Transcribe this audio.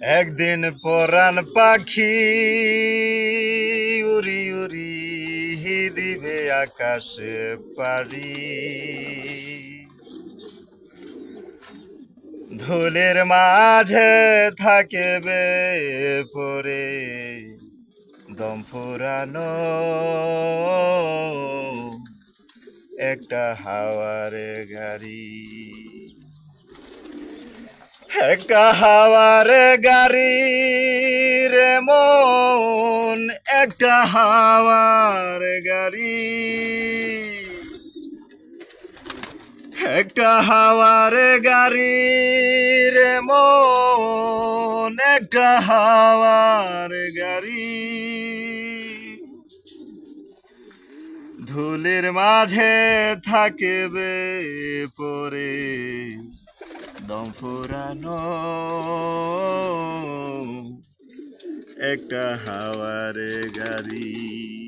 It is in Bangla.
একদিন পরাণ পাখি উড়ি উড়ি দিবে আকাশে পারি ধুলের মাঝে থাকেবে পরে দম ফুরানো। একটা হাওয়ার গাড়ি। একটা হাওয়ার গাড়ি রে মন, একটা হাওয়ার গাড়ি। একটা হাওয়ার গাড়ি রে মন, একটা হাওয়ার গাড়ি। ধুলের মাঝে থাকবে পরে দম ফুরানো একটা হাওয়ারে গাড়ি।